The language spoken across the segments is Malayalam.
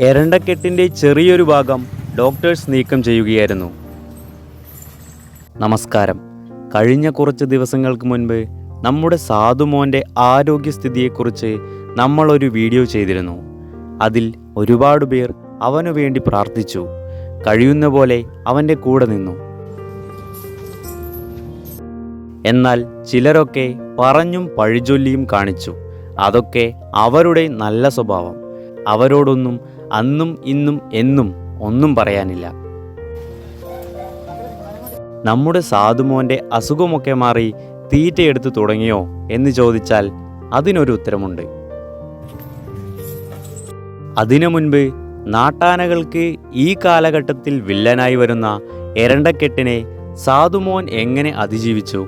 എരണ്ടക്കെട്ടിന്റെ ചെറിയൊരു ഭാഗം ഡോക്ടേഴ്സ് നീക്കം ചെയ്യുകയായിരുന്നു. നമസ്കാരം. കഴിഞ്ഞ കുറച്ച് ദിവസങ്ങൾക്ക് മുൻപ് നമ്മുടെ സാധുമോന്റെ ആരോഗ്യസ്ഥിതിയെക്കുറിച്ച് നമ്മളൊരു വീഡിയോ ചെയ്തിരുന്നു. അതിൽ ഒരുപാട് പേർ അവനു വേണ്ടി പ്രാർത്ഥിച്ചു. കഴിയുന്ന പോലെ അവന്റെ കൂടെ നിന്നു. എന്നാൽ ചിലരൊക്കെ പറഞ്ഞും പഴിചൊല്ലിയും കാണിച്ചു. അതൊക്കെ അവരുടെ നല്ല സ്വഭാവം. അവരോടൊന്നും അന്നും ഇന്നും എന്നും ഒന്നും പറയാനില്ല. നമ്മുടെ സാധുമോന്റെ അസുഖമൊക്കെ മാറി തീറ്റയെടുത്ത് തുടങ്ങിയോ എന്ന് ചോദിച്ചാൽ അതിനൊരു ഉത്തരമുണ്ട്. അതിനു മുൻപ് നാട്ടാനകൾക്ക് ഈ കാലഘട്ടത്തിൽ വില്ലനായി വരുന്ന എരണ്ടക്കെട്ടിനെ സാധുമോൻ എങ്ങനെ അതിജീവിച്ചു?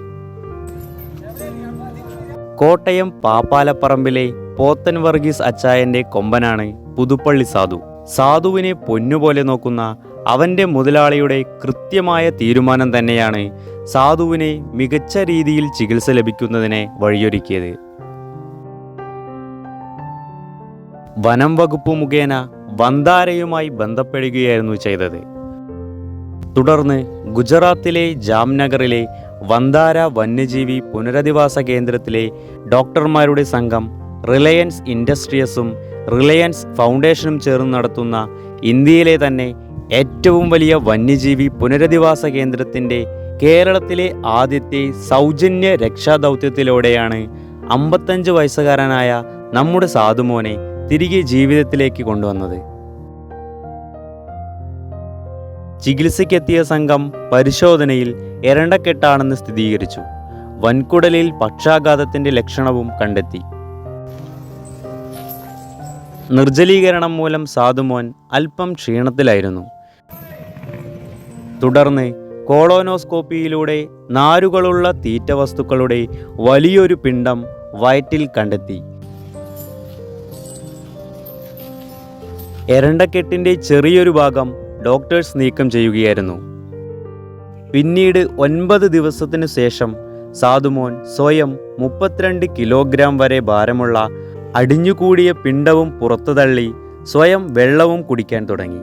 കോട്ടയം പാപ്പാലപ്പറമ്പിലെ പോത്തൻ വർഗീസ് അച്ചായന്റെ കൊമ്പനാണ് പുതുപ്പള്ളി സാധു. സാധുവിനെ പൊന്നുപോലെ നോക്കുന്ന അവന്റെ മുതലാളിയുടെ കൃത്യമായ തീരുമാനം തന്നെയാണ് സാധുവിനെ മികച്ച രീതിയിൽ ചികിത്സ ലഭിക്കുന്നതിനെ വഴിയൊരുക്കിയത്. വനം വകുപ്പ് മുഖേന വന്താരയുമായി ബന്ധപ്പെടുകയായിരുന്നു ചെയ്തത്. തുടർന്ന് ഗുജറാത്തിലെ ജാംനഗറിലെ വന്താര വന്യജീവി പുനരധിവാസ കേന്ദ്രത്തിലെ ഡോക്ടർമാരുടെ സംഘം റിലയൻസ് ഇൻഡസ്ട്രിയസും റിലയൻസ് ഫൗണ്ടേഷനും ചേർന്ന് നടത്തുന്ന ഇന്ത്യയിലെ തന്നെ ഏറ്റവും വലിയ വന്യജീവി പുനരധിവാസ കേന്ദ്രത്തിന്റെ കേരളത്തിലെ ആദ്യത്തെ സൗജന്യ രക്ഷാദൗത്യത്തിലൂടെയാണ് അമ്പത്തഞ്ച് വയസ്സുകാരനായ നമ്മുടെ സാധുമോനെ തിരികെ ജീവിതത്തിലേക്ക് കൊണ്ടുവന്നത്. ചികിത്സയ്ക്കെത്തിയ സംഘം പരിശോധനയിൽ എരണ്ടക്കെട്ടാണെന്ന് സ്ഥിരീകരിച്ചു. വൻകുടലിൽ പക്ഷാഘാതത്തിന്റെ ലക്ഷണവും കണ്ടെത്തി. നിർജലീകരണം മൂലം സാധുമോൻ അല്പം ക്ഷീണത്തിലായിരുന്നു. തുടർന്ന് കോളോനോസ്കോപ്പിയിലൂടെ നാരുകളുള്ള തീറ്റ വസ്തുക്കളുടെ വലിയൊരു പിണ്ഡം വയറ്റിൽ കണ്ടെത്തി. എരണ്ടക്കെട്ടിന്റെ ചെറിയൊരു ഭാഗം ഡോക്ടേഴ്സ് നീക്കം ചെയ്യുകയായിരുന്നു. പിന്നീട് ഒൻപത് ദിവസത്തിനു ശേഷം സാധുമോൻ സ്വയം മുപ്പത്തിരണ്ട് കിലോഗ്രാം വരെ ഭാരമുള്ള അടിഞ്ഞുകൂടിയ പിണ്ടവും പുറത്തു തള്ളി സ്വയം വെള്ളവും കുടിക്കാൻ തുടങ്ങി.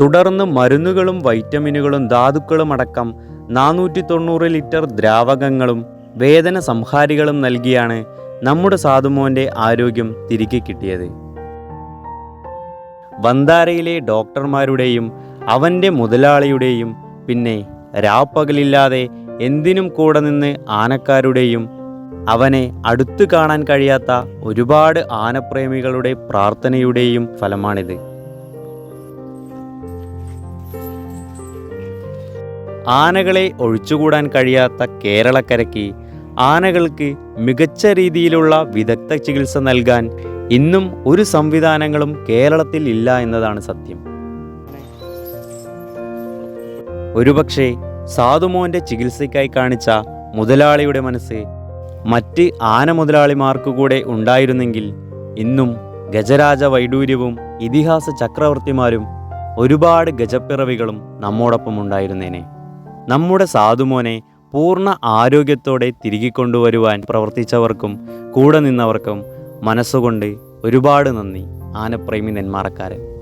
തുടർന്ന് മരുന്നുകളും വൈറ്റമിനുകളും ധാതുക്കളും അടക്കം നാനൂറ്റി തൊണ്ണൂറ് ലിറ്റർ ദ്രാവകങ്ങളും വേദന സംഹാരികളും നൽകിയാണ് നമ്മുടെ സാധുമോന്റെ ആരോഗ്യം തിരികെ കിട്ടിയത്. വന്താരയിലെ ഡോക്ടർമാരുടെയും അവന്റെ മുതലാളിയുടെയും പിന്നെ രാപ്പകലില്ലാതെ എന്തിനും കൂടെ നിന്ന് ആനക്കാരുടെയും അവനെ അടുത്തു കാണാൻ കഴിയാത്ത ഒരുപാട് ആനപ്രേമികളുടെ പ്രാർത്ഥനയുടെയും ഫലമാണിത്. ആനകളെ ഒഴിച്ചുകൂടാൻ കഴിയാത്ത കേരളക്കരയ്ക്ക് ആനകൾക്ക് മികച്ച രീതിയിലുള്ള വിദഗ്ധ ചികിത്സ നൽകാൻ ഇന്നും ഒരു സംവിധാനങ്ങളും കേരളത്തിൽ ഇല്ല എന്നതാണ് സത്യം. ഒരുപക്ഷെ സാധുമോന്റെ ചികിത്സയ്ക്കായി കാണിച്ച മുതലാളിയുടെ മനസ്സ് മറ്റ് ആന മുതലാളിമാർക്കു കൂടെ ഉണ്ടായിരുന്നെങ്കിൽ ഇന്നും ഗജരാജ വൈഡൂര്യവും ഇതിഹാസ ചക്രവർത്തിമാരും ഒരുപാട് ഗജപ്പിറവികളും നമ്മോടൊപ്പം ഉണ്ടായിരുന്നേനെ. നമ്മുടെ സാധുമോനെ പൂർണ ആരോഗ്യത്തോടെ തിരികെ കൊണ്ടുവരുവാൻ പ്രവർത്തിച്ചവർക്കും കൂടെ നിന്നവർക്കും മനസ്സുകൊണ്ട് ഒരുപാട് നന്ദി ആനപ്രേമി നെന്മാറക്കാരൻ.